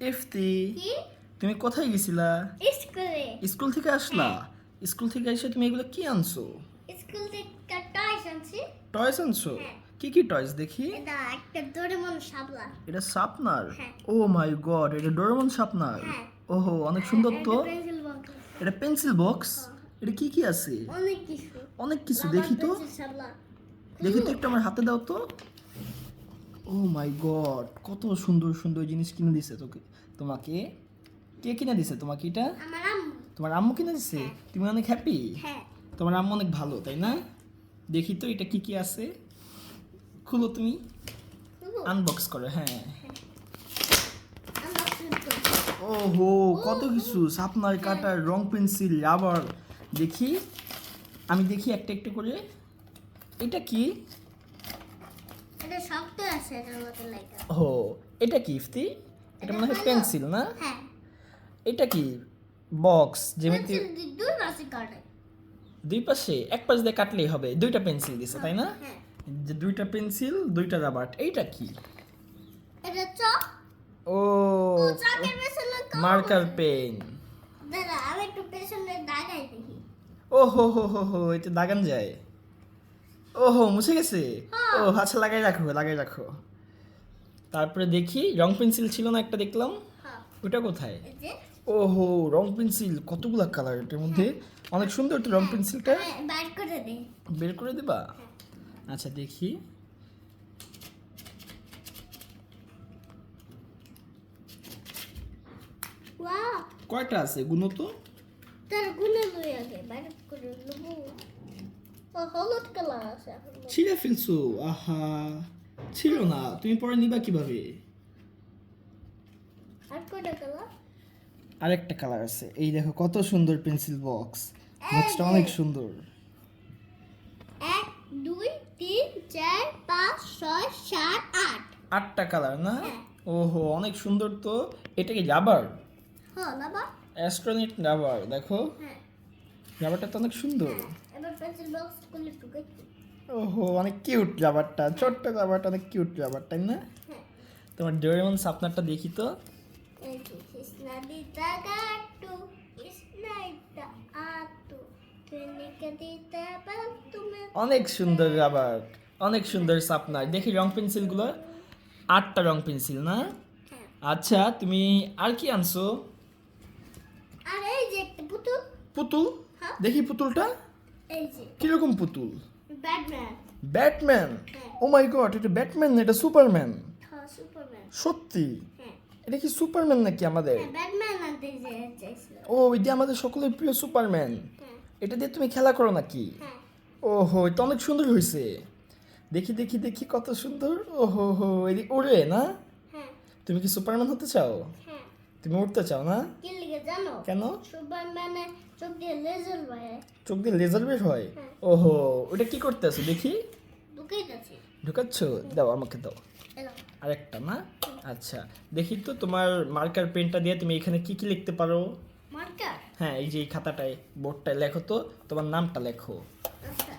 ইফতি তুমি কোথায় গেছিলা? স্কুলে। স্কুল থেকে আসলা? স্কুল থেকে এসে তুমি এগুলো কি আনছো? স্কুল থেকে টয়স আনছি। টয়স আনছো? হ্যাঁ। কি কি টয়স দেখি? এটা একটা ডোরেমন শাপলা। এটা সাপনার হ্যাঁ। ও মাই গড এটা ডোরেমন সাপনার হ্যাঁ। ওহো অনেক সুন্দর তো। এটা পেন্সিল বক্স। এটা কি কি আছে? অনেক কিছু। অনেক কিছু দেখি তো। দেখি তো একটু আমার হাতে দাও তো। ও মাই গড কত সুন্দর সুন্দর জিনিস কিনে দিছে তোকে তোমাকে? কে কিনে দিছে? তোমাকে এটা? আমার আম্মু। তোমার আম্মু কিনে দিছে? তুমি অনেক হ্যাপি হ্যাঁ। তোমার আম্মু অনেক ভালো তাই না? দেখি তো এটা কি কি আছে। খুলো তুমি। আনবক্স করো হ্যাঁ। ওহো কত কিছু। সাপনার কাটার রং পেন্সিল রাবার। দেখি। আমি দেখি একটা একটা করে। এটা কি? এটা শক্ত আছে এটার মতো লাইকা ও এটা কি ইফতি? এটা মনে হয় পেন্সিল না? হ্যাঁ। এটা কি? বক্স দিয়ে দুই পাশে কাটে। দুই পাশে এক পাশ দিয়ে কাটলেই হবে। দুইটা পেন্সিল দিছে তাই না? হ্যাঁ। যে দুইটা পেন্সিল দুইটা রাবার এইটা কি? এটা চক। ও মার্কার পেন। দাদা আমি একটু পেছনে দাগাই দেখি। ও হো হো হো হো এটা দাগান যায়। ওহো মুছে গেছে? ও আচ্ছা লাগাই রাখো লাগাই রাখো। তারপরে দেখি রং পেন্সিল ছিল না একটা দেখলাম। হ্যাঁ। ওটা কোথায়? ওহো রং পেন্সিল কতগুলা কালার এটার মধ্যে? অনেক সুন্দর তো রং পেন্সিলটা। হ্যাঁ, বাইর করে দে। বের করে দিবা? আচ্ছা দেখি। কয়টা আছে? গুনো তো। তার গুনে লই আগে বাইর করে ও হলুদ কালার আছে ছিঁড়ে ফেলছো আহা ছিল না তুমি পরে নিবা কীভাবে আর কয়টা কালার আরেকটা কালার আছে। এই দেখো কত সুন্দর পেন্সিল বক্স বক্সটা অনেক সুন্দর। এক দুই তিন চার পাঁচ ছয় সাত আট। আটটা কালার না? হ্যাঁ। ওহো অনেক সুন্দর তো। এটা কি রাবার হ্যাঁ বাবা অ্যাস্ট্রোনেট রাবার দেখো। হ্যাঁ। রাবারটা তো অনেক সুন্দর। এবার পেন্সিল বক্স খুলে ঢুকে ওহো অনেক কিউট রাবারটা ছোট্ট রাবারটা অনেক কিউট রাবার তাই না? হ্যাঁ। তোমার ডোরেমন সাপনারটা দেখি তো। অনেক সুন্দর রাবার অনেক সুন্দর সাপনার দেখি রং পেন্সিলগুলো। আটটা রং পেন্সিল না? হ্যাঁ। আচ্ছা তুমি আর কি আনছো? আর এই যে একটা পুতুল। পুতুল? হ্যাঁ। দেখি পুতুলটা। কীরকম পুতুল? ব্যাটম্যান। ও মাই গড এটা ব্যাটম্যান না এটা সুপারম্যান? হ্যাঁ সত্যি? হ্যাঁ। এটা কি সুপারম্যান নাকি আমাদের? হ্যাঁ ও এটা আমাদের সকলের প্রিয় সুপারম্যান। এটা দিয়ে তুমি খেলা করো নাকি? হ্যাঁ। ওহো এটা অনেক সুন্দর হয়েছে দেখি দেখি দেখি কত সুন্দর। ওহো হো উড়ে না? তুমি কি সুপারম্যান হতে চাও? তুমি উঠতে চাও না? কি লিখে জানো? কেন? সুপারম্যানে চোখ দিয়ে লেজার বাইরে চোখ দিয়ে লেজার বের হয়? হ্যাঁ। ওহো ওটা কি করতেছো দেখি? ঢুকেই যাচ্ছে ঢুকাচ্ছ? দাও আমাকে দাও। আরেকটা না? আচ্ছা দেখি তো তোমার মার্কার পেনটা দিয়ে তুমি এখানে কি কি লিখতে পারো? মার্কার হ্যাঁ এই যে এই খাতাটায় বোর্ডটায় লেখো তো তোমার নামটা লেখো। আচ্ছা।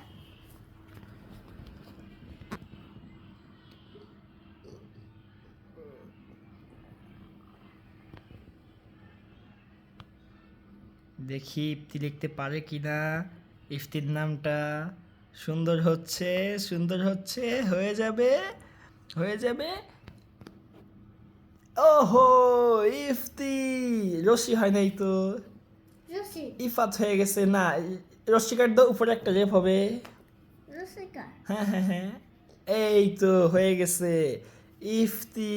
দেখি ইফতি লিখতে পারে কি না ইফতির নামটা সুন্দর হচ্ছে সুন্দর হচ্ছে হয়ে যাবে হয়ে যাবে। ওহো ইফতি রশি হয় নাই তো। ইফাত হয়ে গেছে না রশ্মিকার দাও উপরে একটা রেপ হবে। হ্যাঁ হ্যাঁ হ্যাঁ এই তো হয়ে গেছে। ইফতি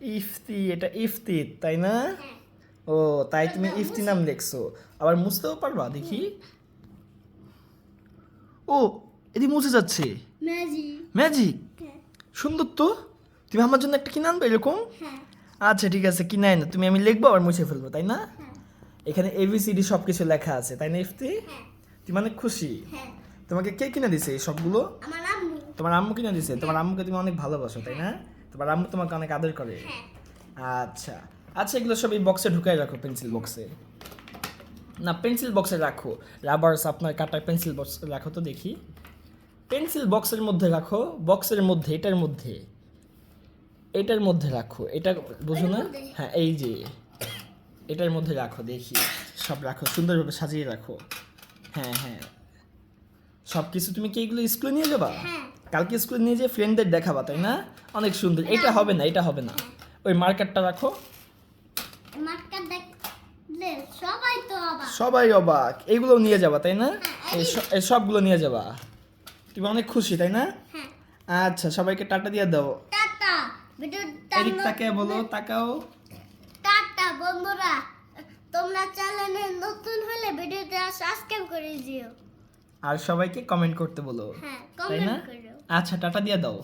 ইফতি এটা ইফতি তাই না? হ্যাঁ। ও তাই তুমি ইফতি নাম লিখছো আবার মুছতেও পারবা দেখি। ও এদি মুছে যাচ্ছে। ম্যাজি ম্যাজিক সুন্দর তো। তুমি আমার জন্য একটা কিনে আনবে এরকম? হ্যাঁ। আচ্ছা ঠিক আছে কিনে আনো তুমি আমি লিখব আর মুছে ফেলব তাই না? হ্যাঁ। এখানে এবিসিডি সব কিছু লেখা আছে তাই না ইফতি? হ্যাঁ। তুমি অনেক খুশি। হ্যাঁ। তোমাকে কে কিনে দিছে এই সবগুলো? আমার আম্মু। তোমার আম্মু কিনে দিছে? তোমার আম্মুকে তুমি অনেক ভালোবাসো তাই না? তোমার আম্মু তোমাকে অনেক আদর করে। হ্যাঁ। আচ্ছা। আচ্ছা এগুলো সব এই বক্সে ঢুকাই রাখো পেন্সিল বক্সে না পেন্সিল বক্সে রাখো। রাবার্স আপনার কাটার পেন্সিল বক্স রাখো তো দেখি। পেন্সিল বক্সের মধ্যে রাখো বক্সের মধ্যে এটার মধ্যে। এটার মধ্যে রাখো। এটা বুঝো না? হ্যাঁ এই যে। এটার মধ্যে রাখো দেখি। সব রাখো সুন্দরভাবে সাজিয়ে রাখো। হ্যাঁ হ্যাঁ। সব কিছু তুমি কি এগুলো স্কুলে নিয়ে যাবা? হ্যাঁ। কালকে স্কুলে নিয়ে যেয়ে ফ্রেন্ডদের দেখাবা তাই না? অনেক সুন্দর। এটা হবে না এটা হবে না। ওই মার্কারটা রাখো। সবাই তো সবাই অবাক। এইগুলো নিয়ে যাবা তাই না? হ্যাঁ, এই সবগুলো নিয়ে যাবা। তুমি অনেক খুশি তাই না? হ্যাঁ। আচ্ছা সবাইকে টাটা দিয়ে দাও। টাটা এদিক তাকে বলো তাকাও। টাটা বন্ধুরা। তোমরা চ্যানেলে নতুন হলে ভিডিওটা সাবস্ক্রাইব করে দিও। আর সবাইকে কমেন্ট করতে বলো। হ্যাঁ কমেন্ট করো। আচ্ছা টাটা দিয়ে দাও।